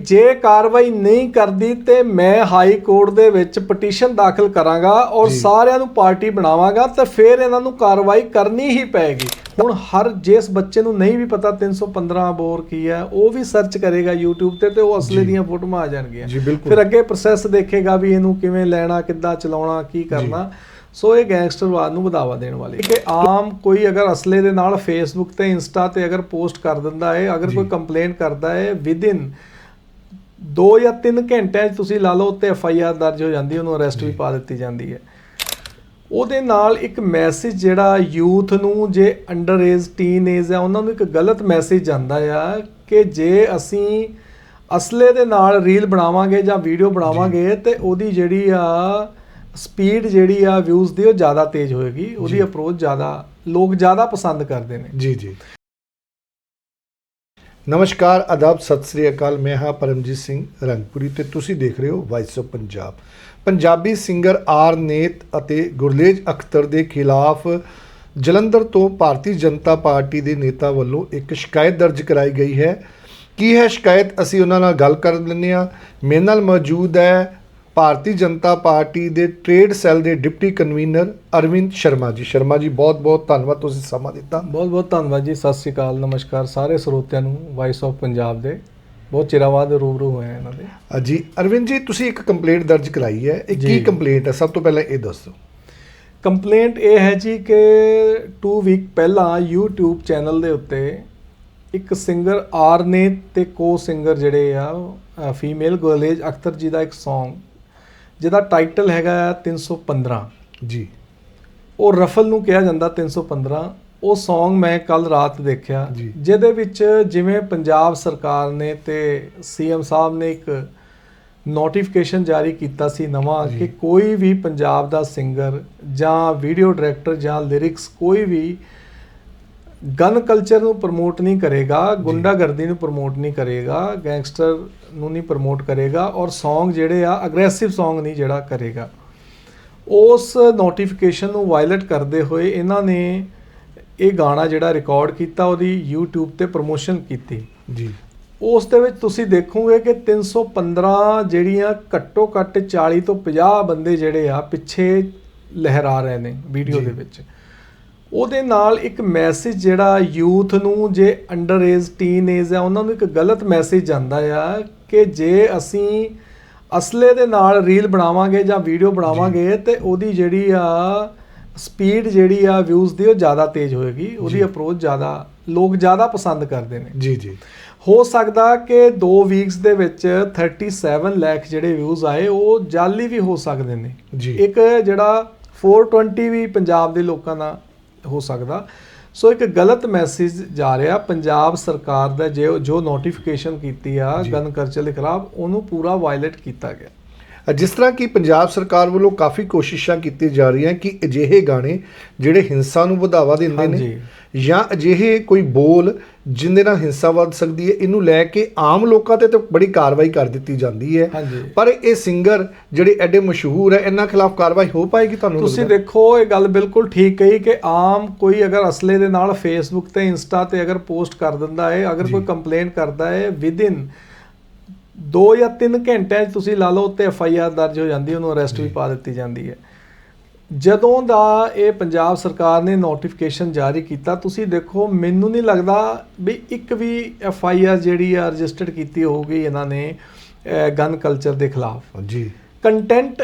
ਜੇ ਕਾਰਵਾਈ ਨਹੀਂ ਕਰਦੀ ਤੇ ਮੈਂ ਹਾਈ ਕੋਰਟ ਦੇ ਵਿੱਚ ਪਟੀਸ਼ਨ ਦਾਖਲ ਕਰਾਂਗਾ ਔਰ। ਸਾਰਿਆਂ ਨੂੰ ਪਾਰਟੀ ਬਣਾਵਾਂਗਾ ਤੇ ਫਿਰ ਇਹਨਾਂ ਨੂੰ ਕਾਰਵਾਈ ਕਰਨੀ ਹੀ ਪਏਗੀ ਹੁਣ ਹਰ ਜਿਸ ਬੱਚੇ ਨੂੰ ਨਹੀਂ ਵੀ ਪਤਾ 315 ਬੋਰ ਕੀ ਹੈ ਉਹ ਵੀ ਸਰਚ ਕਰੇਗਾ YouTube ਤੇ ਤੇ ਉਹ ਅਸਲੇ। ਦੀਆਂ ਫੋਟੋਆਂ ਆ ਜਾਣਗੀਆਂ। ਫਿਰ ਅੱਗੇ ਪ੍ਰੋਸੈਸ ਦੇਖੇਗਾ ਵੀ ਇਹਨੂੰ ਕਿਵੇਂ ਲੈਣਾ ਕਿੱਦਾਂ ਚਲਾਉਣਾ ਕੀ ਕਰਨਾ ਸੋ ਇਹ ਗੈਂਗਸਟਰਵਾਦ ਨੂੰ ਵਧਾਵਾ ਦੇਣ ਵਾਲੀ ਕਿ ਆਮ ਕੋਈ ਅਗਰ ਅਸਲੇ ਦੇ ਨਾਲ ਫੇਸਬੁੱਕ ਤੇ ਇੰਸਟਾ ਤੇ ਅਗਰ ਪੋਸਟ ਕਰ ਦਿੰਦਾ ਹੈ ਅਗਰ। ਕੋਈ ਕੰਪਲੇਂਟ ਕਰਦਾ ਹੈ ਵਿਦਿਨ 2 ਜਾਂ 3 ਘੰਟਿਆਂ 'ਚ ਤੁਸੀਂ ਲਾ ਲਓ ਉੱਤੇ ਐਫ ਆਈ ਆਰ ਦਰਜ ਹੋ ਜਾਂਦੀ ਉਹਨੂੰ ਅਰੈਸਟ ਵੀ ਪਾ ਦਿੱਤੀ ਜਾਂਦੀ ਹੈ। ਉਹਦੇ ਨਾਲ ਇੱਕ ਮੈਸੇਜ ਜਿਹੜਾ ਯੂਥ ਨੂੰ ਜੇ ਅੰਡਰ ਏਜ ਟੀਨ ਏਜ ਹੈ ਉਹਨਾਂ ਨੂੰ ਇੱਕ ਗਲਤ ਮੈਸੇਜ ਜਾਂਦਾ ਆ ਕਿ ਜੇ ਅਸੀਂ ਅਸਲੇ ਦੇ ਨਾਲ ਰੀਲ ਬਣਾਵਾਂਗੇ ਜਾਂ ਵੀਡੀਓ ਬਣਾਵਾਂਗੇ ਤੇ ਉਹਦੀ ਜਿਹੜੀ ਆ ਸਪੀਡ ਜਿਹੜੀ ਆ ਵਿਊਜ਼ ਦੀ ਉਹ ਜ਼ਿਆਦਾ ਤੇਜ਼ ਹੋਏਗੀ ਉਹਦੀ। ਅਪਰੋਚ ਜ਼ਿਆਦਾ ਲੋਕ ਜ਼ਿਆਦਾ ਪਸੰਦ ਕਰਦੇ ਨੇ। ਜੀ ਜੀ। ਨਮਸਕਾਰ ਆਦਾਬ ਸਤਿ ਸ੍ਰੀ ਅਕਾਲ। ਮੈਂ ਹਾਂ ਪਰਮਜੀਤ ਸਿੰਘ ਰੰਗਪੁਰੀ ਤੇ ਤੁਸੀਂ ਦੇਖ ਰਹੇ ਹੋ voice of Punjab Punjabi singer R Nait ਅਤੇ ਗੁਰਲੇਜ ਅਖਤਰ ਦੇ ਖਿਲਾਫ ਜਲੰਧਰ ਤੋਂ ਭਾਰਤੀ ਜਨਤਾ ਪਾਰਟੀ ਦੇ ਨੇਤਾ ਵੱਲੋਂ ਇੱਕ ਸ਼ਿਕਾਇਤ ਦਰਜ ਕਰਾਈ ਗਈ ਹੈ। ਕੀ ਹੈ ਸ਼ਿਕਾਇਤ? ਅਸੀਂ ਉਹਨਾਂ ਨਾਲ ਗੱਲ ਕਰ ਲੈਂਦੇ ਹਾਂ। ਮੇਰੇ ਨਾਲ ਮੌਜੂਦ ਹੈ ਭਾਰਤੀ ਜਨਤਾ ਪਾਰਟੀ ਦੇ ਟ੍ਰੇਡ ਸੈੱਲ ਦੇ ਡਿਪਟੀ ਕਨਵੀਨਰ ਅਰਵਿੰਦ ਸ਼ਰਮਾ ਜੀ। ਸ਼ਰਮਾ ਜੀ ਬਹੁਤ ਬਹੁਤ ਧੰਨਵਾਦ ਤੁਸੀਂ ਸਮਾਂ ਦਿੱਤਾ। ਬਹੁਤ ਬਹੁਤ ਧੰਨਵਾਦ ਜੀ। ਸਤਿ ਸ੍ਰੀ ਅਕਾਲ ਨਮਸਕਾਰ ਸਾਰੇ ਸਰੋਤਿਆਂ ਨੂੰ ਵਾਇਸ ਆਫ ਪੰਜਾਬ ਦੇ। ਬਹੁਤ ਚਿਰਾਂ ਬਾਅਦ ਰੂਬਰੂ ਹੋਏ ਇਹਨਾਂ ਦੇ। ਜੀ ਅਰਵਿੰਦ ਜੀ ਤੁਸੀਂ ਇੱਕ ਕੰਪਲੇਂਟ ਦਰਜ ਕਰਾਈ ਹੈ। ਇਹ ਕੀ। ਕੰਪਲੇਂਟ ਹੈ? ਸਭ ਤੋਂ ਪਹਿਲਾਂ ਇਹ ਦੱਸੋ। ਕੰਪਲੇਂਟ ਇਹ ਹੈ ਜੀ ਕਿ 2 ਵੀਕ ਪਹਿਲਾਂ YouTube ਚੈਨਲ ਦੇ ਉੱਤੇ ਇੱਕ ਸਿੰਗਰ ਆਰ ਨੇ ਤੇ ਕੋ ਸਿੰਗਰ ਜਿਹੜੇ ਆ ਫੀਮੇਲ ਗਰਲੇਜ ਅਖਤਰ ਜੀ ਦਾ ਇੱਕ Song ਜਿਹਦਾ ਟਾਈਟਲ ਹੈਗਾ ਆ 315 ਜੀ ਉਹ ਰਫਲ ਨੂੰ ਕਿਹਾ ਜਾਂਦਾ 315 ਉਹ Song ਮੈਂ ਕੱਲ ਰਾਤ ਦੇਖਿਆ। ਜਿਹਦੇ ਵਿੱਚ ਜਿਵੇਂ ਪੰਜਾਬ ਸਰਕਾਰ ਨੇ ਤੇ ਸੀਐਮ ਸਾਹਿਬ ਨੇ ਇੱਕ ਨੋਟੀਫਿਕੇਸ਼ਨ ਜਾਰੀ ਕੀਤਾ ਸੀ ਨਵਾਂ। ਕਿ ਕੋਈ ਵੀ ਪੰਜਾਬ ਦਾ ਸਿੰਗਰ ਜਾਂ ਵੀਡੀਓ ਡਾਇਰੈਕਟਰ ਜਾਂ ਲਿਰਿਕਸ ਕੋਈ ਵੀ ਗਨ ਕਲਚਰ ਨੂੰ ਪ੍ਰਮੋਟ ਨਹੀਂ ਕਰੇਗਾ ਗੁੰਡਾਗਰਦੀ ਨੂੰ ਪ੍ਰਮੋਟ ਨਹੀਂ ਕਰੇਗਾ ਗੈਂਗਸਟਰ ਨੂੰ ਨਹੀਂ ਪ੍ਰਮੋਟ ਕਰੇਗਾ ਔਰ Song ਜਿਹੜੇ ਆ ਅਗਰੈਸਿਵ Song ਨਹੀਂ ਜਿਹੜਾ ਕਰੇਗਾ। ਉਸ ਨੋਟੀਫਿਕੇਸ਼ਨ ਨੂੰ ਵਾਇਲੇਟ ਕਰਦੇ ਹੋਏ ਇਹਨਾਂ ਨੇ ਇਹ ਗਾਣਾ ਜਿਹੜਾ ਰਿਕਾਰਡ ਕੀਤਾ ਉਹਦੀ YouTube ਤੇ ਪ੍ਰੋਮੋਸ਼ਨ ਕੀਤੀ। ਜੀ। ਉਸ ਦੇ ਵਿੱਚ ਤੁਸੀਂ ਦੇਖੋਗੇ ਕਿ 315 ਜਿਹੜੀਆਂ ਘੱਟੋ ਘੱਟ 40 ਤੋਂ 50 ਬੰਦੇ ਜਿਹੜੇ ਆ ਪਿੱਛੇ ਲਹਿਰਾ ਰਹੇ ਨੇ ਵੀਡੀਓ। ਦੇ ਵਿੱਚ। ਉਹਦੇ ਨਾਲ ਇੱਕ ਮੈਸੇਜ ਜਿਹੜਾ ਯੂਥ ਨੂੰ ਜੇ ਅੰਡਰ ਏਜ ਟੀਨ ਏਜ ਹੈ ਉਹਨਾਂ ਨੂੰ ਇੱਕ ਗਲਤ ਮੈਸੇਜ ਜਾਂਦਾ ਆ ਕਿ ਜੇ ਅਸੀਂ ਅਸਲੇ ਦੇ ਨਾਲ ਰੀਲ ਬਣਾਵਾਂਗੇ ਜਾਂ ਵੀਡੀਓ ਬਣਾਵਾਂਗੇ ਤੇ ਉਹਦੀ ਜਿਹੜੀ ਆ ਸਪੀਡ ਜਿਹੜੀ ਆ ਵਿਊਜ਼ ਦੀ ਉਹ ਜ਼ਿਆਦਾ ਤੇਜ਼ ਹੋਏਗੀ ਉਹਦੀ। ਅਪਰੋਚ ਜ਼ਿਆਦਾ ਲੋਕ ਜ਼ਿਆਦਾ ਪਸੰਦ ਕਰਦੇ ਨੇ। ਜੀ ਜੀ। ਹੋ ਸਕਦਾ ਕਿ 2 ਵੀਕਸ ਦੇ ਵਿੱਚ 37 ਲੱਖ ਜਿਹੜੇ ਵਿਊਜ਼ ਆਏ ਉਹ ਜਾਲੀ ਵੀ ਹੋ ਸਕਦੇ ਨੇ। ਜੀ। ਇੱਕ ਜਿਹੜਾ 420 ਵੀ ਪੰਜਾਬ ਦੇ ਲੋਕਾਂ ਦਾ ਹੋ ਸਕਦਾ ਸੋ ਇੱਕ ਗਲਤ ਮੈਸੇਜ ਜਾ ਰਿਹਾ ਪੰਜਾਬ ਸਰਕਾਰ ਦਾ ਜੋ ਜੋ ਨੋਟੀਫਿਕੇਸ਼ਨ ਕੀਤੀ ਆ। ਗਨ ਕਲਚਰ ਦੇ ਖਿਲਾਫ ਉਹਨੂੰ ਪੂਰਾ ਵਾਇਲੇਟ ਕੀਤਾ ਗਿਆ ਜਿਸ ਤਰ੍ਹਾਂ ਕਿ ਪੰਜਾਬ ਸਰਕਾਰ ਵੱਲੋਂ ਕਾਫੀ ਕੋਸ਼ਿਸ਼ਾਂ ਕੀਤੀਆਂ ਜਾ ਰਹੀਆਂ ਕਿ ਅਜਿਹੇ ਗਾਣੇ ਜਿਹੜੇ ਹਿੰਸਾ ਨੂੰ ਵਧਾਵਾ ਦਿੰਦੇ ਨੇ। ਜਾਂ ਅਜਿਹੇ ਕੋਈ ਬੋਲ ਜਿੰਦੇ ਨਾਲ ਹਿੰਸਾ ਵੱਧ ਸਕਦੀ ਹੈ ਇਹਨੂੰ ਲੈ ਕੇ ਆਮ ਲੋਕਾਂ ਤੇ ਤਾਂ ਬੜੀ ਕਾਰਵਾਈ ਕਰ ਦਿੱਤੀ ਜਾਂਦੀ ਹੈ ਪਰ ਇਹ ਸਿੰਗਰ ਜਿਹੜੇ ਐਡੇ ਮਸ਼ਹੂਰ ਹੈ ਇਹਨਾਂ ਖਿਲਾਫ ਕਾਰਵਾਈ ਹੋ ਪਾਏਗੀ ਤੁਹਾਨੂੰ ਤੁਸੀਂ? ਦੇਖੋ ਇਹ ਗੱਲ ਬਿਲਕੁਲ ਠੀਕ ਕਹੀ ਕਿ ਆਮ ਕੋਈ ਅਗਰ ਅਸਲੇ ਦੇ ਨਾਲ ਫੇਸਬੁੱਕ ਤੇ ਇੰਸਟਾ ਤੇ ਅਗਰ ਪੋਸਟ ਕਰ ਦਿੰਦਾ ਹੈ ਅਗਰ। ਕੋਈ ਕੰਪਲੇਂਟ ਕਰਦਾ ਹੈ ਵਿਦਿਨ 2 ਜਾਂ 3 ਘੰਟਿਆਂ 'ਚ ਤੁਸੀਂ ਲਾ ਲਓ ਉੱਤੇ ਐਫ ਆਈ ਆਰ ਦਰਜ ਹੋ ਜਾਂਦੀ ਉਹਨੂੰ ਅਰੈਸਟ ਵੀ ਪਾ ਦਿੱਤੀ ਜਾਂਦੀ ਹੈ। ਜਦੋਂ ਦਾ ਇਹ ਪੰਜਾਬ ਸਰਕਾਰ ਨੇ ਨੋਟੀਫਿਕੇਸ਼ਨ ਜਾਰੀ ਕੀਤਾ ਤੁਸੀਂ ਦੇਖੋ ਮੈਨੂੰ ਨਹੀਂ ਲੱਗਦਾ ਵੀ ਇੱਕ ਵੀ ਐਫ ਆਈ ਆਰ ਜਿਹੜੀ ਆ ਰਜਿਸਟਰਡ ਕੀਤੀ ਹੋਊਗੀ ਇਹਨਾਂ ਨੇ ਗਨ ਕਲਚਰ ਦੇ ਖਿਲਾਫ। ਜੀ। ਕੰਟੈਂਟ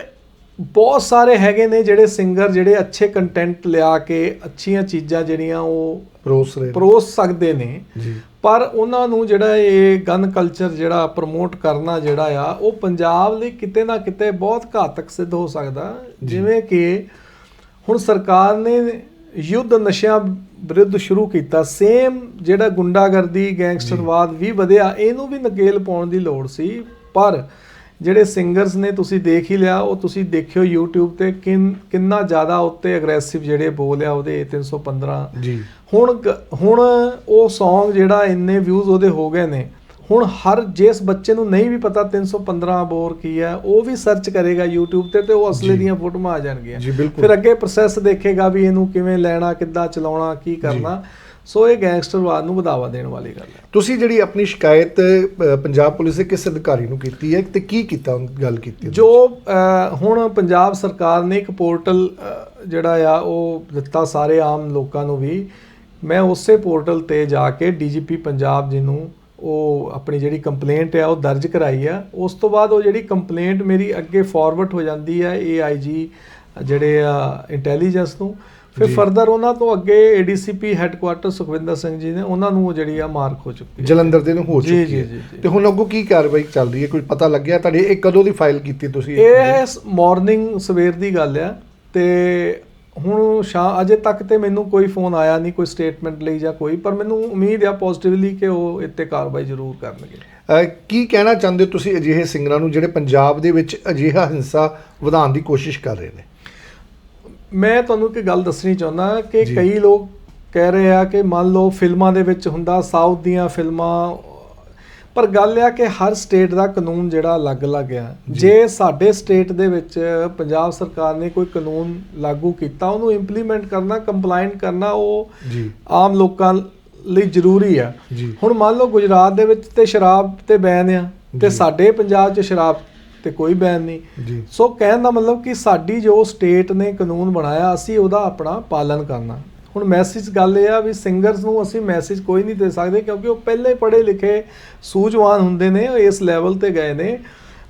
ਬਹੁਤ ਸਾਰੇ ਹੈਗੇ ਨੇ ਜਿਹੜੇ ਸਿੰਗਰ ਜਿਹੜੇ ਅੱਛੇ ਕੰਟੈਂਟ ਲਿਆ ਕੇ ਅੱਛੀਆਂ ਚੀਜ਼ਾਂ ਜਿਹੜੀਆਂ ਉਹ ਪਰੋਸ ਰਹੇ। ਪਰੋਸ ਸਕਦੇ ਨੇ। ਜੀ। ਪਰ ਉਹਨਾਂ ਨੂੰ ਜਿਹੜਾ ਇਹ ਗਨ ਕਲਚਰ ਜਿਹੜਾ ਪ੍ਰਮੋਟ ਕਰਨਾ ਜਿਹੜਾ ਆ ਉਹ ਪੰਜਾਬ ਲਈ ਕਿਤੇ ਨਾ ਕਿਤੇ ਬਹੁਤ ਘਾਤਕ ਸਿੱਧ ਹੋ ਸਕਦਾ। ਜਿਵੇਂ ਕਿ ਹੁਣ ਸਰਕਾਰ ਨੇ ਯੁੱਧ ਨਸ਼ਿਆਂ ਵਿਰੁੱਧ ਸ਼ੁਰੂ ਕੀਤਾ। ਸੇਮ ਜਿਹੜਾ ਗੁੰਡਾਗਰਦੀ ਗੈਂਗਸਟਰਵਾਦ ਵੀ ਵਧਿਆ ਇਹਨੂੰ ਵੀ ਨਕੇਲ ਪਾਉਣ ਦੀ ਲੋੜ ਸੀ। ਪਰ ਜਿਹੜੇ ਸਿੰਗਰਸ ਨੇ ਤੁਸੀਂ ਦੇਖ ਹੀ ਲਿਆ ਉਹ ਤੁਸੀਂ ਦੇਖਿਓ YouTube ਤੇ ਕਿੰਨ ਕਿੰਨਾ ਜ਼ਿਆਦਾ ਉੱਤੇ ਅਗਰੈਸਿਵ ਜਿਹੜੇ ਬੋਲ ਆ ਉਹਦੇ 315 ਜੀ। ਹੁਣ ਹੁਣ ਉਹ Song ਜਿਹੜਾ ਇੰਨੇ ਵਿਊਜ਼ ਉਹਦੇ ਹੋ ਗਏ ਨੇ ਹੁਣ ਹਰ ਜਿਸ ਬੱਚੇ ਨੂੰ ਨਹੀਂ ਵੀ ਪਤਾ 315 ਬੋਰ ਕੀ ਹੈ ਉਹ ਵੀ ਸਰਚ ਕਰੇਗਾ YouTube ਤੇ ਤੇ ਉਹ ਅਸਲੇ। ਦੀਆਂ ਫੋਟੋਆਂ ਆ ਜਾਣਗੀਆਂ। ਫਿਰ ਅੱਗੇ ਪ੍ਰੋਸੈਸ ਦੇਖੇਗਾ ਵੀ ਇਹਨੂੰ ਕਿਵੇਂ ਲੈਣਾ ਕਿੱਦਾਂ ਚਲਾਉਣਾ ਕੀ ਕਰਨਾ। ਸੋ ਇਹ ਗੈਂਗਸਟਰਵਾਦ ਨੂੰ ਵਧਾਵਾ ਦੇਣ ਵਾਲੀ ਗੱਲ ਹੈ। ਤੁਸੀਂ ਜਿਹੜੀ ਆਪਣੀ ਸ਼ਿਕਾਇਤ ਅ, ਪੰਜਾਬ ਪੁਲਿਸ ਦੇ ਕਿਸ ਅਧਿਕਾਰੀ ਨੂੰ ਕੀਤੀ ਹੈ ਤੇ ਕੀ ਕੀਤਾ ਉਹ ਗੱਲ ਕੀਤੀ ਜੋ ਹੁਣ ਪੰਜਾਬ ਸਰਕਾਰ ਨੇ ਇੱਕ ਪੋਰਟਲ ਜਿਹੜਾ ਆ ਉਹ ਦਿੱਤਾ ਸਾਰੇ ਆਮ ਲੋਕਾਂ ਨੂੰ ਵੀ। ਮੈਂ ਉਸੇ ਪੋਰਟਲ ਤੇ ਜਾ ਕੇ ਡੀਜੀਪੀ ਪੰਜਾਬ ਜੀ ਨੂੰ ਉਹ ਆਪਣੀ ਜਿਹੜੀ ਕੰਪਲੇਂਟ ਹੈ ਉਹ ਦਰਜ ਕਰਾਈ ਆ। ਉਸ ਤੋਂ ਬਾਅਦ ਉਹ ਜਿਹੜੀ ਕੰਪਲੇਂਟ ਮੇਰੀ ਅੱਗੇ ਫਾਰਵਰਡ ਹੋ ਜਾਂਦੀ ਹੈ ਏਆਈਜੀ ਜਿਹੜੇ ਆ ਇੰਟੈਲੀਜੈਂਸ ਨੂੰ ਫਿਰ। ਫਰਦਰ ਉਹਨਾਂ ਤੋਂ ਅੱਗੇ ਏਡੀਸੀਪੀ ਹੈੱਡਕੁਆਰਟਰ ਸੁਖਵਿੰਦਰ ਸਿੰਘ ਜੀ ਨੇ ਉਹਨਾਂ ਨੂੰ ਉਹ ਜਿਹੜੀ ਆ ਮਾਰਕ ਹੋ ਚੁੱਕੀ ਹੈ। ਜਲੰਧਰ ਦੇ ਨੂੰ ਹੋ ਜੀ, ਚੁੱਕੀ ਜੀ, ਹੈ। ਜੀ, ਜੀ। ਤੇ ਹੁਣ ਅੱਗੋਂ ਕੀ ਕਾਰਵਾਈ ਚੱਲ ਰਹੀ ਹੈ? ਕੋਈ ਪਤਾ ਲੱਗਿਆ ਤੁਹਾਡੇ? ਇਹ ਕਦੋਂ ਦੀ ਫਾਈਲ ਕੀਤੀ ਤੁਸੀਂ ਇਹ? ਮਾਰਨਿੰਗ ਸਵੇਰ ਦੀ ਗੱਲ ਆ। ਤੇ ਹੁਣ ਸ਼ਾ ਅਜੇ ਤੱਕ ਤੇ ਮੈਨੂੰ ਕੋਈ ਫੋਨ ਆਇਆ ਨਹੀਂ ਕੋਈ ਸਟੇਟਮੈਂਟ ਲਈ ਜਾਂ ਕੋਈ ਪਰ ਮੈਨੂੰ ਉਮੀਦ ਆ ਪੋਜ਼ਿਟਿਵਲੀ ਕਿ ਉਹ ਇੱਥੇ ਕਾਰਵਾਈ ਜ਼ਰੂਰ ਕਰਨਗੇ। ਕੀ ਕਹਿਣਾ ਚਾਹੁੰਦੇ ਹੋ ਤੁਸੀਂ ਅਜਿਹੇ ਸਿੰਗਰਾਂ ਨੂੰ ਜਿਹੜੇ ਪੰਜਾਬ ਦੇ ਵਿੱਚ ਅਜਿਹਾ ਹਿੰਸਾ ਵਧਾਉਣ ਦੀ ਕੋਸ਼ਿਸ਼ ਕਰ ਰਹੇ ਨੇ? ਮੈਂ ਤੁਹਾਨੂੰ ਇੱਕ ਗੱਲ ਦੱਸਣੀ ਚਾਹੁੰਦਾ ਕਿ। ਕਈ ਲੋਕ ਕਹਿ ਰਹੇ ਆ ਕਿ ਮੰਨ ਲਓ ਫਿਲਮਾਂ ਦੇ ਵਿੱਚ ਹੁੰਦਾ ਸਾਊਥ ਦੀਆਂ ਫਿਲਮਾਂ ਪਰ ਗੱਲ ਇਹ ਆ ਕਿ ਹਰ ਸਟੇਟ ਦਾ ਕਾਨੂੰਨ ਜਿਹੜਾ ਅਲੱਗ-ਅਲੱਗ ਆ ਜੀ। ਸਾਡੇ ਸਟੇਟ ਦੇ ਵਿੱਚ ਪੰਜਾਬ ਸਰਕਾਰ ਨੇ ਕੋਈ ਕਾਨੂੰਨ ਲਾਗੂ ਕੀਤਾ ਉਹਨੂੰ ਇੰਪਲੀਮੈਂਟ ਕਰਨਾ ਕੰਪਲਾਈਂਟ ਕਰਨਾ ਉਹ ਆਮ ਲੋਕਾਂ ਲਈ ਜ਼ਰੂਰੀ ਆ ਹੁਣ ਮੰਨ ਲਓ ਗੁਜਰਾਤ ਦੇ ਵਿੱਚ ਤੇ ਸ਼ਰਾਬ ਤੇ ਬੈਨ ਆ ਤੇ। ਸਾਡੇ ਪੰਜਾਬ 'ਚ ਸ਼ਰਾਬ ਤੇ ਕੋਈ ਬੈਨ ਨਹੀਂ। ਜੀ। ਸੋ ਕਹਿਣ ਦਾ ਮਤਲਬ ਕਿ ਸਾਡੀ ਜੋ ਸਟੇਟ ਨੇ ਕਾਨੂੰਨ ਬਣਾਇਆ ਅਸੀਂ ਉਹਦਾ ਆਪਣਾ ਪਾਲਨ ਕਰਨਾ। ਹੁਣ ਮੈਸੇਜ ਗੱਲ ਇਹ ਆ ਵੀ ਸਿੰਗਰਸ ਨੂੰ ਅਸੀਂ ਮੈਸੇਜ ਕੋਈ ਨਹੀਂ ਦੇ ਸਕਦੇ ਕਿਉਂਕਿ ਉਹ ਪਹਿਲੇ ਪੜ੍ਹੇ ਲਿਖੇ ਸੂਝਵਾਨ ਹੁੰਦੇ ਨੇ ਉਹ ਇਸ ਲੈਵਲ ਤੇ ਗਏ ਨੇ।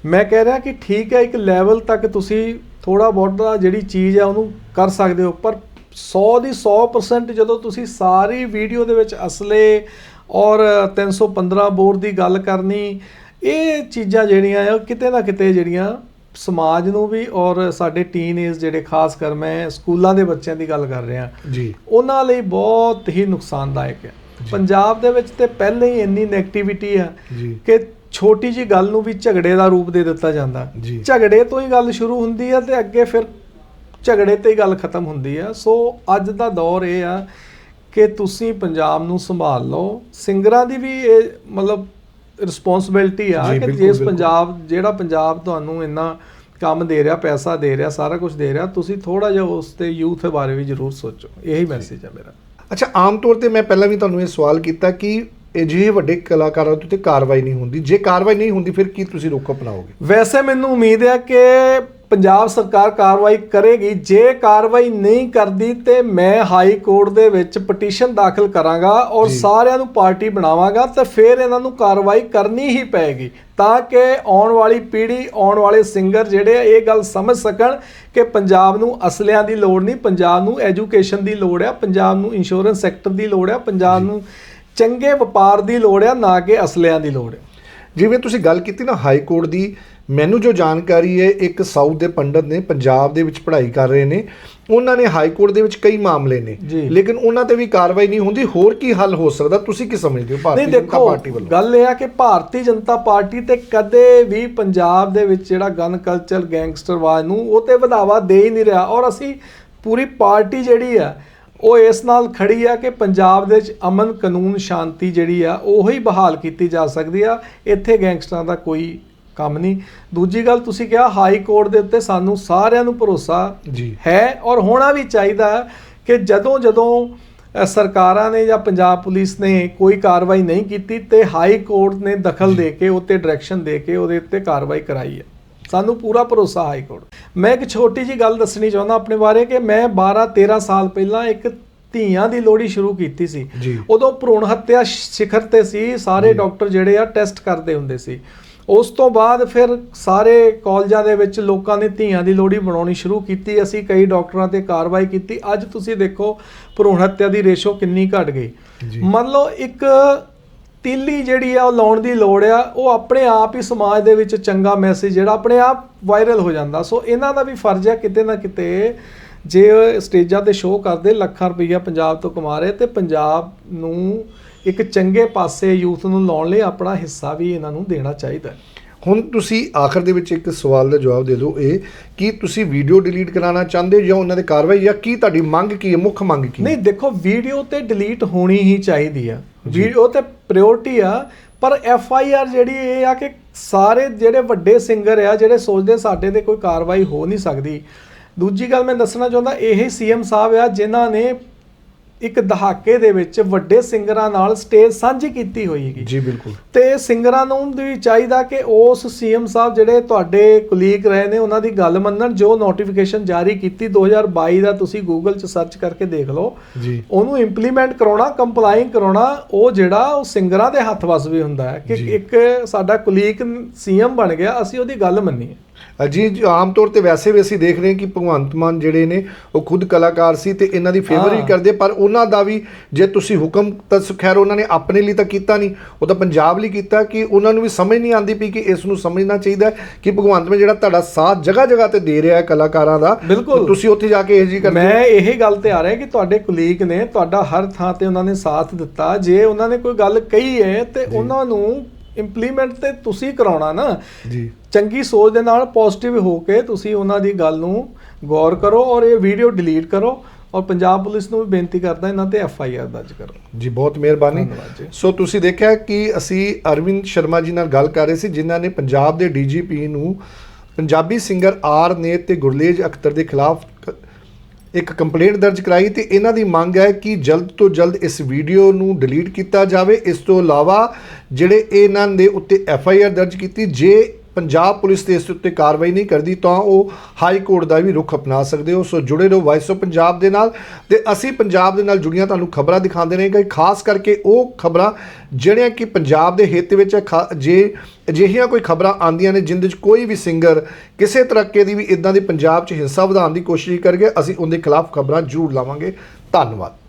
ਮੈਂ ਕਹਿ ਰਿਹਾ ਕਿ ਠੀਕ ਹੈ ਇੱਕ ਲੈਵਲ ਤੱਕ ਤੁਸੀਂ ਥੋੜਾ ਬਹੁਤਾ ਜਿਹੜੀ ਚੀਜ਼ ਹੈ ਉਹਨੂੰ ਕਰ ਸਕਦੇ ਹੋ ਪਰ 100 ਦੀ 100% ਜਦੋਂ ਤੁਸੀਂ ਸਾਰੀ ਵੀਡੀਓ ਦੇ ਵਿੱਚ ਅਸਲੇ ਔਰ 315 ਬੋਰ ਦੀ ਗੱਲ ਕਰਨੀ ਇਹ ਚੀਜ਼ਾਂ ਜਿਹੜੀਆਂ ਆ ਕਿਤੇ ਨਾ ਕਿਤੇ ਜਿਹੜੀਆਂ ਸਮਾਜ ਨੂੰ ਵੀ ਔਰ ਸਾਡੇ ਟੀਨ ਏਜ ਜਿਹੜੇ ਖਾਸ ਕਰ ਮੈਂ ਸਕੂਲਾਂ ਦੇ ਬੱਚਿਆਂ ਦੀ ਗੱਲ ਕਰ ਰਿਹਾ। ਜੀ। ਉਹਨਾਂ ਲਈ ਬਹੁਤ ਹੀ ਨੁਕਸਾਨਦਾਇਕ ਹੈ। ਪੰਜਾਬ ਦੇ ਵਿੱਚ ਤੇ ਪਹਿਲੇ ਹੀ ਇੰਨੀ ਨੈਗੇਟਿਵਿਟੀ ਆ ਜੀ। ਕਿ ਛੋਟੀ ਜੀ ਗੱਲ ਨੂੰ ਵੀ ਝਗੜੇ ਦਾ ਰੂਪ ਦੇ ਦਿੱਤਾ ਜਾਂਦਾ। ਝਗੜੇ ਤੋਂ ਹੀ ਗੱਲ ਸ਼ੁਰੂ ਹੁੰਦੀ ਹੈ ਤੇ ਅੱਗੇ ਫਿਰ ਝਗੜੇ ਤੇ ਹੀ ਗੱਲ ਖਤਮ ਹੁੰਦੀ ਆ। ਸੋ ਅੱਜ ਦਾ ਦੌਰ ਇਹ ਆ ਕਿ ਤੁਸੀਂ ਪੰਜਾਬ ਨੂੰ ਸੰਭਾਲ ਲਓ। ਸਿੰਗਰਾਂ ਦੀ ਵੀ ਇਹ ਮਤਲਬ ਰਿਸਪੌਂਸਿਬਿਲਟੀ ਆ ਜੀ, ਕਿ ਬਿਲਕੁਲ, ਜਿਸ ਬਿਲਕੁਲ। ਪੰਜਾਬ ਜਿਹੜਾ ਪੰਜਾਬ ਤੁਹਾਨੂੰ ਇੰਨਾ ਕੰਮ ਦੇ ਰਿਹਾ ਪੈਸਾ ਦੇ ਰਿਹਾ ਸਾਰਾ ਕੁਝ ਦੇ ਰਿਹਾ ਤੁਸੀਂ ਥੋੜਾ ਜਿਹਾ ਉਸ ਤੇ ਯੂਥ ਬਾਰੇ ਵੀ ਜ਼ਰੂਰ ਸੋਚੋ। ਇਹੀ ਮੈਸੇਜ ਆ ਮੇਰਾ। ਅੱਛਾ ਆਮ ਤੌਰ ਤੇ ਮੈਂ ਪਹਿਲਾਂ ਵੀ ਤੁਹਾਨੂੰ ਇਹ ਸਵਾਲ ਕੀਤਾ ਕਿ ਅਜਿਹੇ ਵੱਡੇ ਕਲਾਕਾਰਾਂ ਉੱਤੇ ਕਾਰਵਾਈ ਨਹੀਂ ਹੁੰਦੀ। ਜੇ ਕਾਰਵਾਈ ਨਹੀਂ ਹੁੰਦੀ ਫਿਰ ਕੀ ਤੁਸੀਂ ਰੁਖ ਅਪਣਾਓਗੇ? ਵੈਸੇ ਮੈਨੂੰ ਉਮੀਦ ਹੈ ਕਿ ਪੰਜਾਬ ਸਰਕਾਰ ਕਾਰਵਾਈ ਕਰੇਗੀ। ਜੇ ਕਾਰਵਾਈ ਨਹੀਂ ਕਰਦੀ ਤੇ ਮੈਂ ਹਾਈ ਕੋਰਟ ਦੇ ਵਿੱਚ ਪਟੀਸ਼ਨ ਦਾਖਲ ਕਰਾਂਗਾ ਔਰ। ਸਾਰਿਆਂ ਨੂੰ ਪਾਰਟੀ ਬਣਾਵਾਂਗਾ ਤੇ ਫਿਰ ਇਹਨਾਂ ਨੂੰ ਕਾਰਵਾਈ ਕਰਨੀ ਹੀ ਪਏਗੀ ਤਾਂ ਕਿ ਆਉਣ ਵਾਲੀ ਪੀੜ੍ਹੀ ਆਉਣ ਵਾਲੇ ਸਿੰਗਰ ਜਿਹੜੇ ਇਹ ਗੱਲ ਸਮਝ ਸਕਣ ਕਿ ਪੰਜਾਬ ਨੂੰ ਅਸਲਿਆਂ ਦੀ ਲੋੜ ਨਹੀਂ ਪੰਜਾਬ ਨੂੰ ਐਜੂਕੇਸ਼ਨ ਦੀ ਲੋੜ ਆ ਪੰਜਾਬ ਨੂੰ ਇੰਸ਼ੋਰੈਂਸ ਸੈਕਟਰ ਦੀ ਲੋੜ ਆ ਪੰਜਾਬ ਨੂੰ ਚੰਗੇ ਵਪਾਰ ਦੀ ਲੋੜ ਆ ਨਾ ਕਿ ਅਸਲਿਆਂ ਦੀ ਲੋੜ ਆ। ਜਿਵੇਂ ਤੁਸੀਂ ਗੱਲ ਕੀਤੀ ਨਾ ਹਾਈ ਕੋਰਟ ਦੀ ਮੈਨੂੰ ਜੋ ਜਾਣਕਾਰੀ ਹੈ ਇੱਕ ਸਾਊਥ ਦੇ ਪੰਡਤ ਨੇ ਪੰਜਾਬ ਦੇ ਵਿੱਚ ਪੜ੍ਹਾਈ ਕਰ ਰਹੇ ਨੇ। ਉਹਨਾਂ ਨੇ ਹਾਈ ਕੋਰਟ ਦੇ ਵਿੱਚ ਕਈ ਮਾਮਲੇ ਨੇ। ਲੇਕਿਨ ਉਹਨਾਂ ਤੇ ਵੀ ਕਾਰਵਾਈ ਨਹੀਂ ਹੁੰਦੀ। ਹੋਰ ਕੀ ਹੱਲ ਹੋ ਸਕਦਾ? ਤੁਸੀਂ ਕੀ ਸਮਝਦੇ ਹੋ ਭਾਰਤੀ ਜਨਤਾ ਪਾਰਟੀ ਵੱਲੋਂ? ਗੱਲ ਇਹ ਆ ਕਿ ਭਾਰਤੀ ਜਨਤਾ ਪਾਰਟੀ ਤੇ ਕਦੇ ਵੀ ਪੰਜਾਬ ਦੇ ਵਿੱਚ ਜਿਹੜਾ ਗਨ ਕਲਚਰ ਗੈਂਗਸਟਰਵਾਦ ਨੂੰ ਉਹ ਤੇ ਵਧਾਵਾ ਦੇ ਹੀ ਨਹੀਂ ਰਿਹਾ। ਔਰ ਅਸੀਂ ਪੂਰੀ ਪਾਰਟੀ ਜਿਹੜੀ ਆ ਉਹ ਇਸ ਨਾਲ ਖੜੀ ਆ ਕਿ ਪੰਜਾਬ ਦੇ ਵਿੱਚ ਅਮਨ ਕਾਨੂੰਨ ਸ਼ਾਂਤੀ ਜਿਹੜੀ ਆ ਉਹੀ ਬਹਾਲ ਕੀਤੀ ਜਾ ਸਕਦੀ ਆ। ਇੱਥੇ ਗੈਂਗਸਟਰਾਂ ਦਾ ਕੋਈ ਕੰਮ ਨਹੀਂ। ਦੂਜੀ ਗੱਲ ਤੁਸੀਂ ਕਿਹਾ ਹਾਈ ਕੋਰਟ ਦੇ ਉੱਤੇ ਸਾਨੂੰ ਸਾਰਿਆਂ ਨੂੰ ਭਰੋਸਾ ਜੀ। ਹੈ ਔਰ ਹੋਣਾ ਵੀ ਚਾਹੀਦਾ ਕਿ ਜਦੋਂ ਜਦੋਂ ਸਰਕਾਰਾਂ ਨੇ ਜਾਂ ਪੰਜਾਬ ਪੁਲਿਸ ਨੇ ਕੋਈ ਕਾਰਵਾਈ ਨਹੀਂ ਕੀਤੀ ਤੇ ਹਾਈ ਕੋਰਟ ਨੇ ਦਖਲ ਦੇ ਕੇ ਉੱਤੇ ਡਾਇਰੈਕਸ਼ਨ ਦੇ ਕੇ ਉਹਦੇ ਉੱਤੇ ਕਾਰਵਾਈ ਕਰਾਈ ਹੈ। ਸਾਨੂੰ ਪੂਰਾ ਭਰੋਸਾ ਹਾਈ ਕੋਰਟ। ਮੈਂ ਇੱਕ ਛੋਟੀ ਜੀ ਗੱਲ ਦੱਸਣੀ ਚਾਹੁੰਦਾ ਆਪਣੇ ਬਾਰੇ ਕਿ ਮੈਂ 12 13 ਸਾਲ ਪਹਿਲਾਂ ਇੱਕ ਧੀਆਂ ਦੀ ਲੋੜੀ ਸ਼ੁਰੂ ਕੀਤੀ ਸੀ। ਉਦੋਂ ਭਰੂਣ ਹੱਤਿਆ ਸਿਖਰ ਤੇ ਸੀ। ਸਾਰੇ। ਡਾਕਟਰ ਜਿਹੜੇ ਆ ਟੈਸਟ ਕਰਦੇ ਹੁੰਦੇ ਸੀ। ਉਸ ਤੋਂ ਬਾਅਦ ਫਿਰ ਸਾਰੇ ਕਾਲਜਾਂ ਦੇ ਵਿੱਚ ਲੋਕਾਂ ਨੇ ਧੀਆਂ ਦੀ ਲੋੜੀ ਬਣਾਉਣੀ ਸ਼ੁਰੂ ਕੀਤੀ ਅਸੀਂ ਕਈ ਡਾਕਟਰਾਂ ਤੇ ਕਾਰਵਾਈ ਕੀਤੀ। ਅੱਜ ਤੁਸੀਂ ਦੇਖੋ ਭਰੂਣ ਹੱਤਿਆ ਦੀ ਰੇਸ਼ੋ ਕਿੰਨੀ ਘਟ ਗਈ। ਮੰਨ ਲਓ ਇੱਕ ਤੀਲੀ ਜਿਹੜੀ ਆ ਉਹ ਲਾਉਣ ਦੀ ਲੋੜ ਆ ਉਹ ਆਪਣੇ ਆਪ ਹੀ ਸਮਾਜ ਦੇ ਵਿੱਚ ਚੰਗਾ ਮੈਸੇਜ ਜਿਹੜਾ ਆਪਣੇ ਆਪ ਵਾਇਰਲ ਹੋ ਜਾਂਦਾ। ਸੋ ਇਹਨਾਂ ਦਾ ਵੀ ਫਰਜ਼ ਹੈ ਕਿਤੇ ਨਾ ਕਿਤੇ ਜੇ ਸਟੇਜਾਂ ਤੇ ਸ਼ੋਅ ਕਰਦੇ ਲੱਖਾਂ ਰੁਪਈਆ ਪੰਜਾਬ ਤੋਂ ਕਮਾ ਰਹੇ ਤੇ ਪੰਜਾਬ ਨੂੰ ਇੱਕ ਚੰਗੇ ਪਾਸੇ ਯੂਥ ਨੂੰ ਲਾਉਣ ਲਈ ਆਪਣਾ ਹਿੱਸਾ ਵੀ ਇਹਨਾਂ ਨੂੰ ਦੇਣਾ ਚਾਹੀਦਾ ਹੈ। ਹੁਣ ਤੁਸੀਂ ਆਖਰ ਦੇ ਵਿੱਚ ਇੱਕ ਸਵਾਲ ਦਾ ਜਵਾਬ ਦੇ ਦਿਓ ਇਹ ਕਿ ਤੁਸੀਂ ਵੀਡੀਓ ਡਿਲੀਟ ਕਰਾਉਣਾ ਚਾਹੁੰਦੇ ਹੋ ਜਾਂ ਉਹਨਾਂ ਦੇ ਕਾਰਵਾਈ ਜਾਂ ਕੀ ਤੁਹਾਡੀ ਮੰਗ ਕੀ ਹੈ ਮੁੱਖ ਮੰਗ ਕੀ ਹੈ? ਨਹੀਂ ਦੇਖੋ ਵੀਡੀਓ ਤੇ ਡਿਲੀਟ ਹੋਣੀ ਹੀ ਚਾਹੀਦੀ ਆ। ਵੀਡੀਓ ਤੇ ਪ੍ਰਾਇੋਰਟੀ ਆ ਪਰ ਐਫ ਆਈ ਆਰ ਜਿਹੜੀ ਇਹ ਆ ਕਿ ਸਾਰੇ ਜਿਹੜੇ ਵੱਡੇ ਸਿੰਗਰ ਆ ਜਿਹੜੇ ਸੋਚਦੇ ਸਾਡੇ ਤੇ ਕੋਈ ਕਾਰਵਾਈ ਹੋ ਨਹੀਂ ਸਕਦੀ। ਦੂਜੀ ਗੱਲ ਮੈਂ ਦੱਸਣਾ ਚਾਹੁੰਦਾ ਇਹ ਸੀਐਮ ਸਾਹਿਬ ਆ ਜਿਨ੍ਹਾਂ ਨੇ ਇੱਕ ਦਹਾਕੇ ਦੇ ਵਿੱਚ ਵੱਡੇ ਸਿੰਗਰਾਂ ਨਾਲ ਸਟੇਜ ਸਾਂਝੀ ਕੀਤੀ ਹੋਈ ਹੈਗੀ ਜੀ ਬਿਲਕੁਲ। ਤੇ ਸਿੰਗਰਾਂ ਨੂੰ ਵੀ ਚਾਹੀਦਾ ਕਿ ਉਸ ਸੀਐਮ ਸਾਹਿਬ ਜਿਹੜੇ ਤੁਹਾਡੇ ਕੁਲੀਗ ਰਹੇ ਨੇ ਉਹਨਾਂ ਦੀ ਗੱਲ ਮੰਨਣ। ਜੋ ਨੋਟੀਫਿਕੇਸ਼ਨ ਜਾਰੀ ਕੀਤੀ 2022 ਦਾ ਤੁਸੀਂ ਗੂਗਲ 'ਚ ਸਰਚ ਕਰਕੇ ਦੇਖ ਲਓ। ਜੀ। ਉਹਨੂੰ ਇੰਪਲੀਮੈਂਟ ਕਰਾਉਣਾ ਕੰਪਲਾਈਂਗ ਕਰਾਉਣਾ ਉਹ ਜਿਹੜਾ ਉਹ ਸਿੰਗਰਾਂ ਦੇ ਹੱਥ ਵਸ ਵੀ ਹੁੰਦਾ ਹੈ ਕਿ। ਇੱਕ ਸਾਡਾ ਕੁਲੀਗ ਸੀਐਮ ਬਣ ਗਿਆ ਅਸੀਂ ਉਹਦੀ ਗੱਲ ਮੰਨੀਏ। ਅਜੀ ਆਮ ਤੌਰ ਤੇ ਵੈਸੇ ਵੀ ਅਸੀਂ ਦੇਖ ਰਹੇ ਹਾਂ ਕਿ ਭਗਵੰਤ ਮਾਨ ਜਿਹੜੇ ਨੇ ਉਹ ਖੁਦ ਕਲਾਕਾਰ ਸੀ ਤੇ ਇਹਨਾਂ ਦੀ ਫੇਵਰ ਹੀ। ਕਰਦੇ ਪਰ ਉਹਨਾਂ ਦਾ ਵੀ ਜੇ ਤੁਸੀਂ ਹੁਕਮ ਤਾਂ ਖੈਰ ਉਹਨਾਂ ਨੇ ਆਪਣੇ ਲਈ ਤਾਂ ਕੀਤਾ ਨਹੀਂ ਉਹ ਤਾਂ ਪੰਜਾਬ ਲਈ ਕੀਤਾ ਕਿ ਉਹਨਾਂ ਨੂੰ ਵੀ ਸਮਝ ਨਹੀਂ ਆਉਂਦੀ ਪਈ ਕਿ ਇਸ ਨੂੰ ਸਮਝਣਾ ਚਾਹੀਦਾ ਕਿ ਭਗਵੰਤ ਮਾਨ ਜਿਹੜਾ ਤੁਹਾਡਾ ਸਾਥ ਜਗ੍ਹਾ ਜਗ੍ਹਾ ਤੇ ਦੇ ਰਿਹਾ ਹੈ ਕਲਾਕਾਰਾਂ ਦਾ ਤੁਸੀਂ ਉੱਥੇ ਜਾ ਕੇ ਇਹ ਜੀ ਕਰਦੇ। ਮੈਂ ਇਹ ਗੱਲ ਤੇ ਆ ਰਿਹਾ ਕਿ ਤੁਹਾਡੇ ਕੁਲੀਗ ਨੇ ਤੁਹਾਡਾ ਹਰ ਥਾਂ ਤੇ ਉਹਨਾਂ ਨੇ ਸਾਥ ਦਿੱਤਾ ਜੇ ਉਹਨਾਂ ਨੇ ਕੋਈ ਗੱਲ ਕਹੀ ਹੈ ਤੇ ਉਹਨਾਂ ਨੂੰ ਇੰਪਲੀਮੈਂਟ ਤੇ ਤੁਸੀਂ ਕਰਾਉਣਾ ਨਾ ਜੀ ਚੰਗੀ ਸੋਚ ਦੇ ਨਾਲ ਪੋਜ਼ਿਟਿਵ ਹੋ ਕੇ ਤੁਸੀਂ ਉਹਨਾਂ ਦੀ ਗੱਲ ਨੂੰ ਗੌਰ ਕਰੋ ਔਰ ਇਹ ਵੀਡੀਓ ਡਿਲੀਟ ਕਰੋ ਔਰ ਪੰਜਾਬ ਪੁਲਿਸ ਨੂੰ ਵੀ ਬੇਨਤੀ ਕਰਦਾ ਇਹਨਾਂ ਤੇ ਐਫ ਆਈ ਆਰ ਦਰਜ ਕਰੋ। ਜੀ ਬਹੁਤ ਮਿਹਰਬਾਨੀ। ਸੋ ਤੁਸੀਂ ਦੇਖਿਆ ਕਿ ਅਸੀਂ ਅਰਵਿੰਦ ਸ਼ਰਮਾ ਜੀ ਨਾਲ ਗੱਲ ਕਰ ਰਹੇ ਸੀ ਜਿਨ੍ਹਾਂ ਨੇ ਪੰਜਾਬ ਦੇ ਡੀਜੀਪੀ ਨੂੰ ਪੰਜਾਬੀ ਸਿੰਗਰ ਆਰ ਨੇ ਤੇ ਗੁਰਲੇਜ ਅਖਤਰ ਦੇ ਖਿਲਾਫ ਇੱਕ ਕੰਪਲੇਂਟ ਦਰਜ ਕਰਾਈ ਤੇ ਇਹਨਾਂ ਦੀ ਮੰਗ ਹੈ ਕਿ ਜਲਦ ਤੋਂ ਜਲਦ ਇਸ ਵੀਡੀਓ ਨੂੰ ਡਿਲੀਟ ਕੀਤਾ ਜਾਵੇ। ਇਸ ਤੋਂ ਇਲਾਵਾ ਜਿਹੜੇ ਇਹਨਾਂ ਦੇ ਉੱਤੇ ਐਫ ਆਈ ਆਰ ਦਰਜ ਕੀਤੀ ਜੇ ਪੰਜਾਬ ਪੁਲਿਸ ਤੇ ਇਸ ਉੱਤੇ ਕਾਰਵਾਈ ਨਹੀਂ ਕਰਦੀ, ਤਾਂ ਉਹ ਹਾਈ ਕੋਰਟ ਦਾ ਵੀ ਰੁਖ ਅਪਣਾ ਸਕਦੇ ਹੋ। ਸੋ ਜੁੜੇ ਰਹੋ ਵਾਇਸ ਆਫ ਪੰਜਾਬ ਦੇ ਨਾਲ ਤੇ ਅਸੀਂ ਪੰਜਾਬ ਦੇ ਨਾਲ ਜੁੜੀਆਂ, ਤੁਹਾਨੂੰ ਖਬਰਾਂ ਦਿਖਾਉਂਦੇ ਰਹਾਂਗੇ। ਖਾਸ ਕਰਕੇ ਉਹ ਖਬਰਾਂ ਜਿਹੜੀਆਂ ਕਿ ਪੰਜਾਬ ਦੇ ਹਿੱਤ ਵਿੱਚ ਖਾ- ਜੇ ਅਜਿਹੀਆਂ ਕੋਈ ਖਬਰਾਂ ਆਉਂਦੀਆਂ ਨੇ, ਜਿੰਦੇ 'ਚ ਕੋਈ ਵੀ ਸਿੰਗਰ ਕਿਸੇ ਤਰੀਕੇ ਦੀ ਵੀ ਇਦਾਂ ਦੀ ਪੰਜਾਬ 'ਚ ਹਿੰਸਾ ਵਧਾਉਣ ਦੀ ਕੋਸ਼ਿਸ਼ ਕਰਕੇ ਅਸੀਂ ਉਹਦੇ ਖਿਲਾਫ ਖਬਰਾਂ ਜ਼ਰੂਰ ਲਾਵਾਂਗੇ। ਧੰਨਵਾਦ।